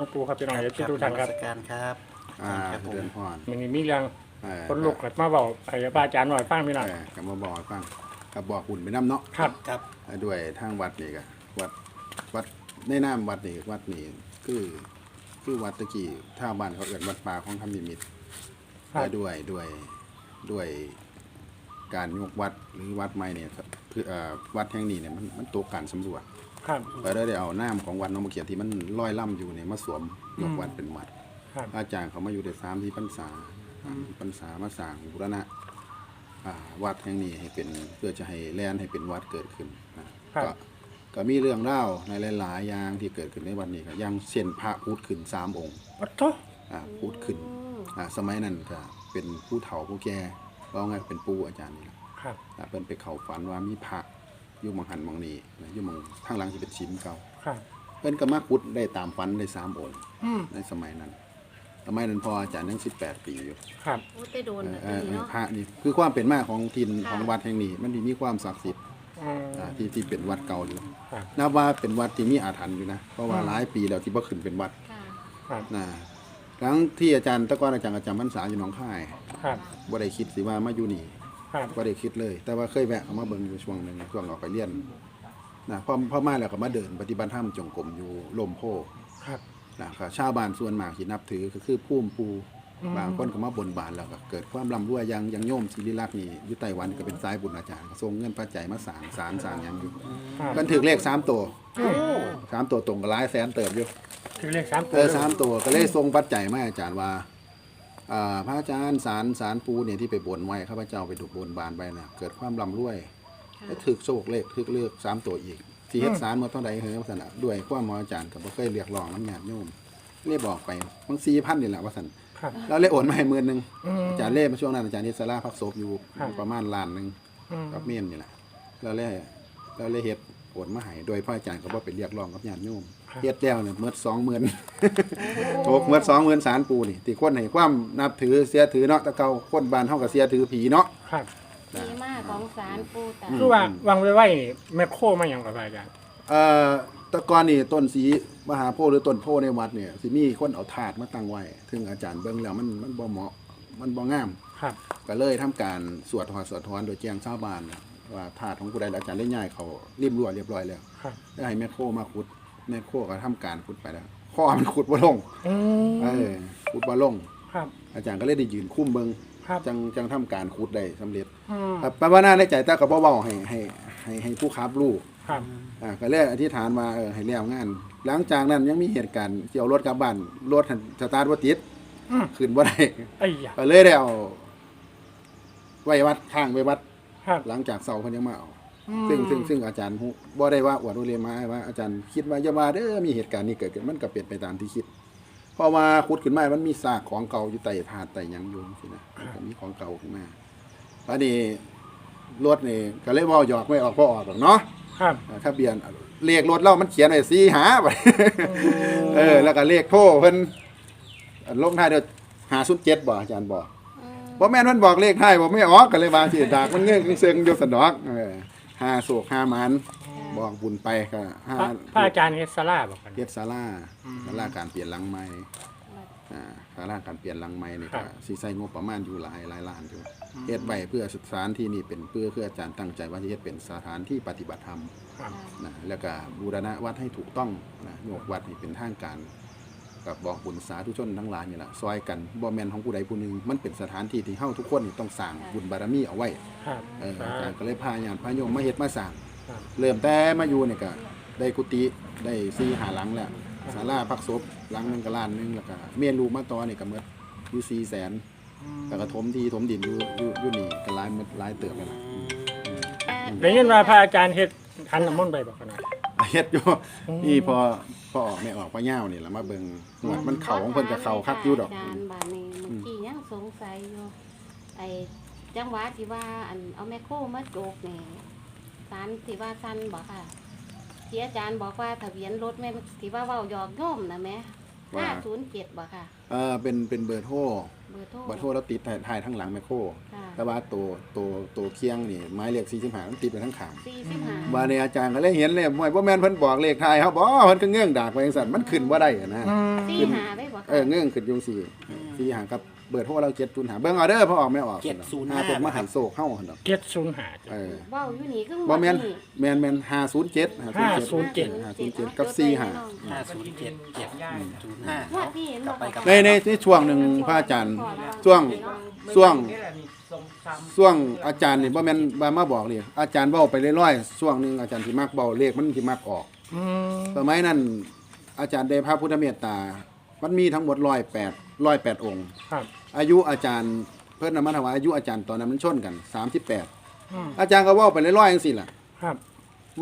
หลวงปู่ครับพี่น้องเอฟซีทุกท่านครับนมัสการครับอ่าครับผมเดือนพรมันมีเรื่องเออคนลุกกับมาบอกไอ้พระอาจารย์หน่อยฟังพี่น้องเออกับมาบอกให้ฟังกับบอกหุ่นไปน้ำเนาะครับครับเออด้วยทางวัดนี่ก็วัดวัดในน้ำวัดนี่วัดนี่คือคือวัดตะกี้ท่าบ้านเขาเอิ้นวัดป่าของธรรมนิมิตร ครับ และด้วยด้วยด้วยการยกวัดหรือวัดใหม่เนี่ยคือเอ่อวัดแห่งนี้เนี่ยมันมันตกการสำรวจ ครับ ก็ได้เอาน้ำของวัดหน้องมะเขียนที่มันลอยล่ำอยู่เนี่ยมาสวมยกวัดเป็นวัดครับ อาจารย์เขามาอยู่ได้สามที่พรรษาสามพรรษามาสร้างบุรณะอ่าวัดแห่งนี้ให้เป็นเพื่อจะให้แลนให้เป็นวัดเกิดขึ้นนะครับก็ก็มีเรื่องเล่าในหลายๆอย่างที่เกิดขึ้นในวันนี้ครับอย่างเช่นพระพุทธขึ้นสามองค์วัดโตอ่าพุทธขึ้นอ่าสมัยนั้นก็เป็นผู้เฒ่าผู้แก่ว่าไงเป็นปู่อาจารย์นี่แหละครับ อ่าเพิ่นไปเข้าฝันว่ามีพระ อยู่หมองหันหมองนี้นะอยู่หมองทางหลังที่เป็นชิมเก่าครับเพิ่นก็มาพุทธได้ตามฝันได้สามองค์อืมในสมัยนั้นสมัยนั้นพออาจารย์ยังสิบแปดปีอยู่ ครับ โอ้แต่โดนเอแบบอเออนี้เนาะ พระนี่คือความเป็นมาของทินค่ะ ของวัดแห่งนี้ มันมีความศักดิ์สิทธิ์อืม อ่าที่ที่เป็นวัดเก่าอยู่ครับ นับว่าเป็นวัดที่มีอาถรรพ์อยู่นะเพราะว่าหลายปีแล้วที่บ่ขึ้นเป็นวัดค่ะครับนะครั้งที่อาจารย์แตะกอนอาจารย์อาจารย์พรรษาอยู่หนองคายครับ บ่ได้คิดสิว่ามาอยู่นี่ ครับบ่ได้คิดเลย แต่ว่าเคยแวะเข้ามาเบิ่งอยู่ช่วงหนึงช่วงออกไปเรียนนะพอพอมาแล้วก็มาเดินปฏิบัติธรรมจงกรมอยู่ลมโพธิ์ครับ นะครับชาวบ้านส่วนมากที่นับถือก็คือพุ่มปูอืม บางคนก็มาบนบานแล้วก็เกิดความร่ำรวยอยังอยังโยมศิริลักษณ์นี่อยู่ไต้หวันก็เป็นสายบุญอาจารย์ก็ส่งเงินปัจจัยมาสร้างสารสร้างหยังอยู่ครับมันถึกเลขสามตัวสามตัวตรงกับหลายแสนเติบอยู่คือเลขสามตัเอวอสามตัวก็เลยส่งปัจจัยมาให้อาจารย์ว่าอ่า พระอาจารย์สารสารปูเนี่ยที่ไปบนไว้ข้าพเจ้าไปถูกบนบานไปนะเกิดความร่ำรวยแล้วถึกโชคเลขถึกเลือกสามตัวอีกที่เฮ็ดสารเมื่อเท่าใดเฮ้ยว่าสันน่ะด้วยความมออาจารย์ก็บ่เคยเรียกร้องน้ำญาติโยมเรียบอกไปบางสี่พันนี่แหละว่าสันครับเราเลยโอนมาให้หมื่นหนึ่งอืมอาจารย์เล่มาช่วงนั้นอาจารย์นิสราพักศพอยู่ครับประมาณล้านหนึ่งอืมกับเมียนนี่แหละเราเลยเราเลยเฮ็ดโอ นมาให้โดยพระอาจารย์ก็บ่ไปเรียกร้องกับญาติโยมเฮ็ดแล้วเนี่ยเมื่อสองหมื่นโกเมื่อสองหมื่นสารปูนี่ที่คนให้ความนับถือเสียถือเนาะแต่เก่าคนบ้านเฮาก็เสียถือผีเนาะครับดีมากของสารปูตาคือว่าวางไว้ไว้นี่แม่โคมาอย่างกับพระอาจารย์เอ่อแตะกอนนี่ต้นสีมหาโพธิ์หรือต้นโพธิ์ในวัดเนี่ยสิมีคนเอาถาดมาตั้งไว้ถึงอาจารย์เบิ่งแล้วมันมันบ่เหมาะมันบ่งาม ครับ ก็เลยทำการสวดถอดสวดถอนโดยแจ้งชาวบ้าน ว่าถาดของผู้ใดอาจารย์ได้ย้ายเขารีบรวดเรียบร้อยแล้วครับ ได้ให้แม่โคมาขุดแม่โคก็ทำการขุดไปแล้วข้อมันขุดบ่ลงอืมเออขุดบ่ลง ครับ อาจารย์ก็เลยได้ยืนคุ้มเบิ่งครับ จังจังทำการขุดได้สำเร็จอืมครับแปลว่าน่าในใจแต่ก็บ่เว้าให้ให้ให้ให้ผู้ค้ารู้ ครับ อ่าก็เลยอธิษฐานมาเออให้แล้วงาน หลังจากนั้นยังมีเหตุการณ์เกี่ยวรถกลับบ้านรถหั่นสตาร์ทบ่ติดอืม ขึ้นบ่ได้ ไอ้ยะก็เลยได้เอาไว้วัดข้างไว้วัด ครับ หลังจากเสาเพิ่นยังมาเอา อืมซึ่งซึ่งซึ่งอาจารย์ฮู้บ่ได้ว่าอวดอุเลมาว่าอาจารย์คิดว่าอย่าว่าเด้อมีเหตุการณ์นี้เกิดขึ้นมันก็เป็นไปตามที่คิด เพราะว่าขุดขึ้นมามันมีซากของเก่าอยู่ใต้ธาตุใต้หยังอยู่จังซี่นะมันก็มีของเก่าขึ้นมาบัดนี้รถนี่ก็เลยเว้าหยอกไม่ออกบ่ออกหรอกเนาะครับอ่าทะเบียนเลขรถเรามันเขียนไว้4หาไปเออแล้วก็เลขโทรเพิ่นอันลงท้ายด้วย507บ่อาจารย์บอกอืม บ่แม่นมันบอกเลขให้บ่ไม่ออกก็เลยว่าสิดากมันเงื่อนเซิงอยู่สนอกเออห้าโศกห้าหมันบอกบุญไปก็ห้าพระพระอาจารย์เฮดสลาบอกกัน เฮ็ดศาลาศาลาการเปลี่ยนหลังใหม่อ่าศาลาการเปลี่ยนหลังใหม่นี่ครัก็บ สิใช้งบประมาณอยู่หลายหลายล้านอยู่เฮ็ดไว้เพื่อสถานที่นี่เป็นเพื่อเพื่ออาจารย์ตั้งใจว่าจะเฮ็ดเป็นสถานที่ปฏิบัติธรรม ครับ นะแล้วก็บูรณะวัดให้ถูกต้องนะโยกวัดนี่เป็นทางการ กับบอกบุญสาธุชนทั้งหลายนี่แหละซอยกันบ่แม่นของผู้ใดผู้หนึงมันเป็นสถานที่ที่เฮาทุกคนนี่ต้องสร้างบุญบารมีเอาไว้ครับเอออาจารย์ก็เลยพาญาติพาโยมมาเฮ็ดมาสร้างครับเริ่มแต่มาอยู่เนี่ยก็ได้กุฏิได้ซีหาหลังแล้วศาลาพักศพหลังหนึงก็ล้านหนึงแล้วก็เมียนรูมาต่อนี่ก็หมดอยู่4แสนแล้วก็ถมที่ถมดินอยู่อยู่อยู่นี่ก็หลายหมดหลายเติบแล้วล่ะอืมได้ยินว่าพระอาจารย์เฮ็ดขันน้ำมนต์ไปบอกกันหน่อยเฮ็ดอยู่นี่พอ พอออกไม่ออกพอเหย้านี่ล่ะมาเบิ่งหวดมันเข่าของเพิ่นก็เข่าคักอยู่ดอกาจารย์บาดนี้เมื่อกี้ยังสงสัยอยู่ไอ้จังหวะที่ว่าอันเอาแม่โคมาโจกนี่สารที่ว่าสั้นบอกค่ะที่อาจารย์บอกว่าทะเบียนรถแม่ที่ว่าเว้าหยอกโยมนะแม่ ว่าห้าศูนย์เจ็ดบ่ค่ะ เออเป็นเป็นเบอร์โทรเบอร์โทรเบอร์โทรแล้วติดถ่ายทั้งหลังแมคโครค่ะแต่ว่าตัวตัวตัวเคียงนี่ไม้เลข45มันติดไปทั้งขางสี่สิบห้าว่าในอาจารย์ก็เลยเห็นเลยมวยบ่แม่นเพิ่นบอกเลขไทายครับบ่เพิ่นก็เงื่องดากไว้จังซั่นมันขึ้นบ่ได้อะนะ สี่หาได้บ่ค่ะ เออเงื่องขึ้นอยู่สี่ สี่หางกับเบอร์โทรเรา7จุนหาเบิ่งเอาเด้อเพราะออกไม่ออกเจ็ดศูนย์หาห้าตกมาหันโศกเฮาหั่นดอกเจ็ดศูนย์หา เออเว้าอยู่นี่คือบ่แม่นนี่แม่นแม่น507ห้าศูนย์เจ็ด507กับ4หาห้าศูนย์เจ็ดเจ็ดศูนย์ห้าว่าที่เห็นบ่ไปกับในในที่ช่วงหนึ่งพระอาจารย์ช่วงช่วงช่วงอาจารย์นี่บ่แม่นบ่ามาบอกเลยอาจารย์เว้าไปเรื่อยๆช่วงหนึงอาจารย์สิมักเว้าเลขมันสิมักออกอืมสมัยนั้นอาจารย์ได้พระพุทธเมตตา มันมีทั้งหมด108 108องค์ ครับ อายุอาจารย์เพิ่นนำมาถวายอายุอาจารย์ตอนนั้นมันชนกัน38อืม อาจารย์ก็เว้าไปเรื่อยๆจังซี่ล่ะ ครับ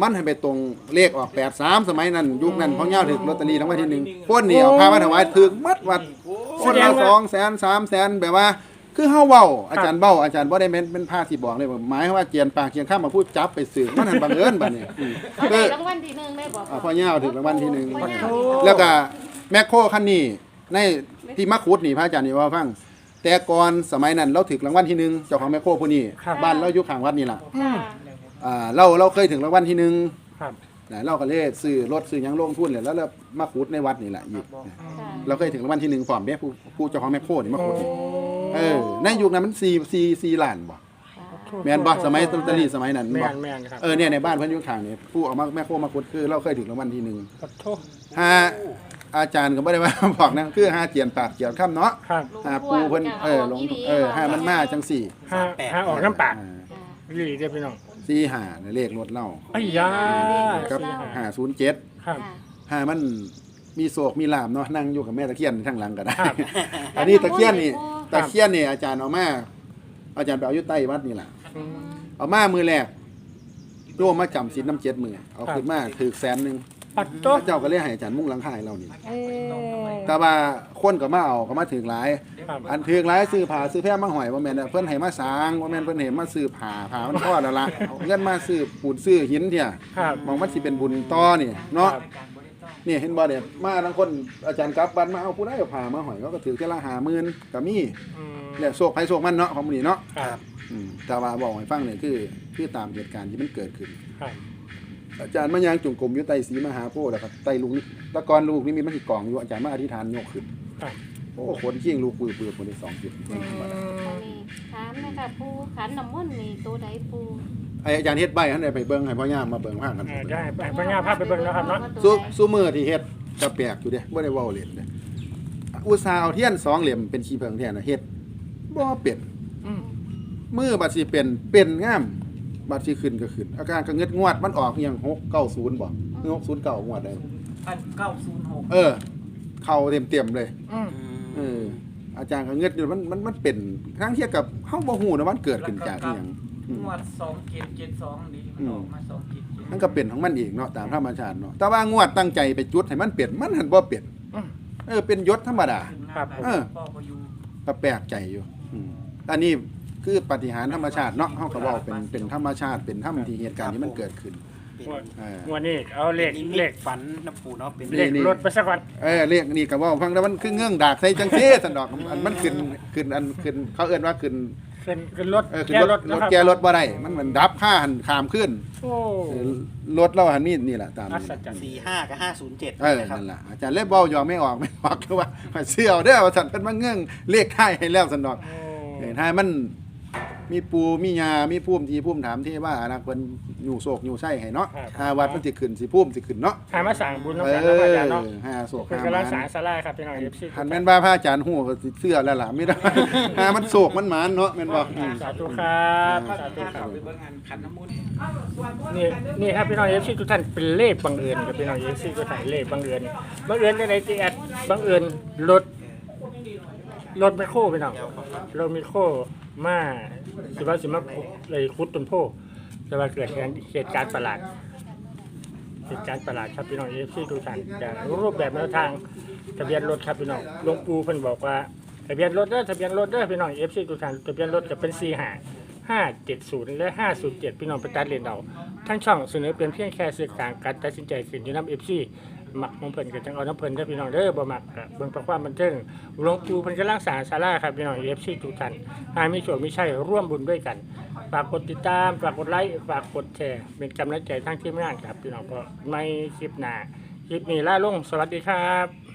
มันให้ไปตรงเลขออก83สมัยนั้น ยุคนั้นพ่อย่าถึกลอตเตอรี่รางวัลที่หนึ่งคนนี่เอาพามาถวายถึกมัดวัดคนละสองแสนสามแสนแบบว่า คือเฮาเว้าอาจารย์เว้าอาจารย์บ่ได้เป็นเป็นภาคที่บอกเลยว่าหมายความว่าเจียนปากเจียนข้ามมาพูดจับไปสื่อมันหันบังเอิญบัดนี้อืมเขาเอได้อรางวัลที่หนึ่งได้บ่อ่าพ่อย่าถึงรางวัลที่หนึ่ง พ่อย่าแล้วก็แมคโครคันนี้ใน ที่มักขุดนี่พระอาจารย์นี่ว่าฟัง แต่ก่อนสมัยนั้นเราถึงรางวัลที่หนึ่งเจ้าของแมคโครผู้นี้ครับ บ้านเราอยู่ข้างวัดนี่ล่ะค่ะอ่าเราเราเคยถึงรางวัลที่หนึ่งครับ นะเราก็เลยซื้อรถซื้อหยังลงทุนเลยแล้วเรามาขุดในวัดนี่แหละอีกค่ะเราเคยถึงรางวัลที่หนึ่งพร้อมเด้ผู้ผู้เจ้าของแมคโครนี่มาขุดนี่เออในยุคนั้นมันสี่สี่สี่ล้านบ่แม่นบ่สมัยลอตเตอรี่สมัยนั้นแม่บ่นแม่นครับเออเนี่ยในบ้านเพิ่นอยู่ข้างนี่ผู้เออกมาแม่โคมาคุดคือเราเคยถึงรางวัลที่หนึ่ง ขอโทษห้า อาจารย์ก็บ่ได้ว่า บอกนะคือห้าเจียนปากเจียนค่ำเนาะครับห้าปูเพิ่นเออลงเออห้ามันมาจังสี่ห้าห้าออกน้ำปากอ่ารีเด้อพี่น้องสี่ห้าเนี่ยเลขรถเล่าไอ้ยากับห้าศูนย์เจ็ดครับห้ามันมีโศกมีลามเนาะนั่งอยู่กับแม่ตะเคียนข้างหลังก็ได้ครับอันนี้ตะเคียนนี่ครับตะเคียนนี่อาจารย์เอามาอาจารย์ไปเอาอยู่ใต้วัดนี่แหละอืมเอามามือแรกโยมมาจำศีลน้ำเจ็ดมือเอาขึ้นมาถือแสนหนึ่ง ปัดพโต๊ะระเจ้าก็เลยให้อาจารย์มุ่งหลังคาให้เรานี่เอ้ยแต่ว่าคนก็มาเอาก็มาถือหลาย ครับ อันถือหลายซื้อผ้าซื้อแพร่มาหอยว่าแม่นน่ะเพิ่นให้มาสร้างว่าแม่นเพิ่นให้มาซื้อผ้าผ้ามันพอแล้วล่ะเอาเงินมาซื้อปูนซื้อหินเถี่ยครับ มองมันสิเป็นบุญต่อนี่เนาะ นี่เห็นบ่เนี่ยมาทั้งคนอาจารย์กลับบ้านมาเอาผู้ใดเอาผ้ามาหอยเขาก็ถือเท่าละ50,000ก็มีอืมเนี่ยโชคภัยโชคมันเนาะของมื้อนี้เนาะครับ อืมแต่ว่าบอกให้ฟังเนี่ยคือคือตามเหตุการณ์ที่มันเกิดขึ้น ครับ อาจารย์มายางจุ่งกลมอยู่ใต้สีมหาโพธิ์แล้วครับใต้ลูกนี่ตะกอนลูกนี่มีมันสิกองอยู่อาจารย์มาอธิษฐานยกขึ้นครับ โอ้ขนเขี้ยงลูกปือปือคนได้สองจุดอืมอันนี้ถามนะคะปูขันน้ำมนต์นี่ตัวใดปูไออาจารย์เฮ็ดใบท่านได้ไปเบิ่งให้พ่อย่ามมาเบิ่งพากันอ่าได้ไปพญาภาพไปเบิ่งแล้วครับเนาะสู้สู้มือที่เฮ็ดก็แปลกอยู่เด้บ่ได้เว้าเล่นเด้อุตส่าห์เอาเทียนสองเหลี่ยมเป็นชีเพิงแทนน่ะเฮ็ดบ่เป็นอืมมือบัดสิเป็นเป็นงาม บัดสิขึ้นก็ขึ้น อาการก็เงึดงวดมันออกอหยัง690บ่หรือ609งวดได้พันเก้าศูนย์หกเออ เข้าเต็มๆเลย อืมเออ อาจารย์ก็เงือดอยู่มันมันมันเป็นทั้งเทียบกับเฮาบ่ฮู้นะมันเกิดขึ้นจากอีหยังอืมงวดสองเจ็ดเจ็ดสองดีมันออกมาสองเจ็ดเจ็ดมันก็เป็นของมันเองเนาะตามธรรมชาติเนาะแต่ว่างวดตั้งใจไปจุดให้มันเปลี่ยนมันหันบ่เปลี่ยนอืม เออเป็นยศธรรมดาครับเออพ่อพยู ก็แปลกใจอยู่อืมอันนี้ คือปาฏิหารย์ธรรมชาติเนาะเฮาก็เว้าเป็นเป็นธรรมชาติเป็นธรรมที่เหตุการณ์ที่มันเกิดขึ้นเป็นเออวันนี้เอาเลขนิเลมิขตฝันนะปู่เนาะเป็นเลขนี่รถไปสักวันเออเรียกนี่ก็เว้าฟังแล้วมันคือเงื่องดากใส่จังซี่ซั่นดอกอันมันขึ้นขึ้นอันขึ้นเขาเอิ้นว่าขึ้นขึ้นขึ้นรถเออขึ้นแก้รรถถรนะถครับแกรถบ่ได้มันเหมือนดับค่าหันขามขึ้นโอ้เออรถเราหันนี่นี่แหละตามอันี้ศจรรย์สี่ห้ากับห้าศูนย์เจ็ดเออ นะครับ นั่นแหละอาจารย์เล่บอลยอมไม่ออกไม่ออกคือว่าเสื้อเอาเด้อว่าสันเป็นมาเงื่องเลขท้ายให้แล้วสันดอกโอ้เออถ้ามัน มีปูมียามีพุ่มทีพุ่มถามที่ว่าอนาคตอยู่โศกอยู่ไส้ให้เนาะถ้าวัดมันสิขึ้นสิพุ่มสิขึ้นเนาะหามาสั่งบุญน้องเอกันนะพระอาจารย์เนาะอหาโศกเป็นหากำลังหสามารสลายครับพี่น้องเอฟซีหันแม่นว่าพระอาจารย์ฮู้ก็สิเสื้อแล้วล่ะไม่ได้ หามันโศกมันหมานเนาะแม่นบ่อืม สาธุครับสาธุคถ้ารับไปเบิ่งงานขันน้ำมนต์นี่นี่ครับพี่น้องเอฟซีทุกท่านเป็นเลขบังเอิญครับพี่น้องเอฟซีทุกท่านเลขบังเอิญบังเอิญในในที่แอดบังเอิญรถ รถไมโครพี่น้องรถไมโครมาสิว่าสิมาเลยคุดต้นโพแต่ว่าเกิดเหตุการณ์ประหลาดเหตุการณ์ประหลาดครับพี่น้องเอฟซีทุกท่านจากรูปแบบแนวทางทะเบียนรถครับพี่น้องหลวงปู่เพิ่นบอกว่าทะเบียนรถเด้อทะเบียนรถเด้อพี่น้องเอฟซีทุกท่านทะเบียนรถจะเป็น4 5 5 7 0และ507พี่น้องไปตัดเรียนเอาทั้งช่องเสนอเป็นเพียงแค่สื่อกลางการตัดสินใจขึ้นอยู่นำเอฟซี หมักของเพิ่นก็จังเอาน้ำเพิ่นได้อพี่น้องเด้อบ่มักก็เบิ่งประความบันเทิงหลวงปู่เพิ่นกำลังสร้างศาลาครับพี่น้อง FC ทุกท่านหากมีส่วนมีใช่ร่วมบุญด้วยกัน ฝากกดติดตาม ฝากกดไลค์ ฝากกดแชร์ เป็นกำลังใจทั้งทีมงานครับพี่น้องก็ไม่คลิปหน้าคลิปนี้ล่าลงสวัสดีครับ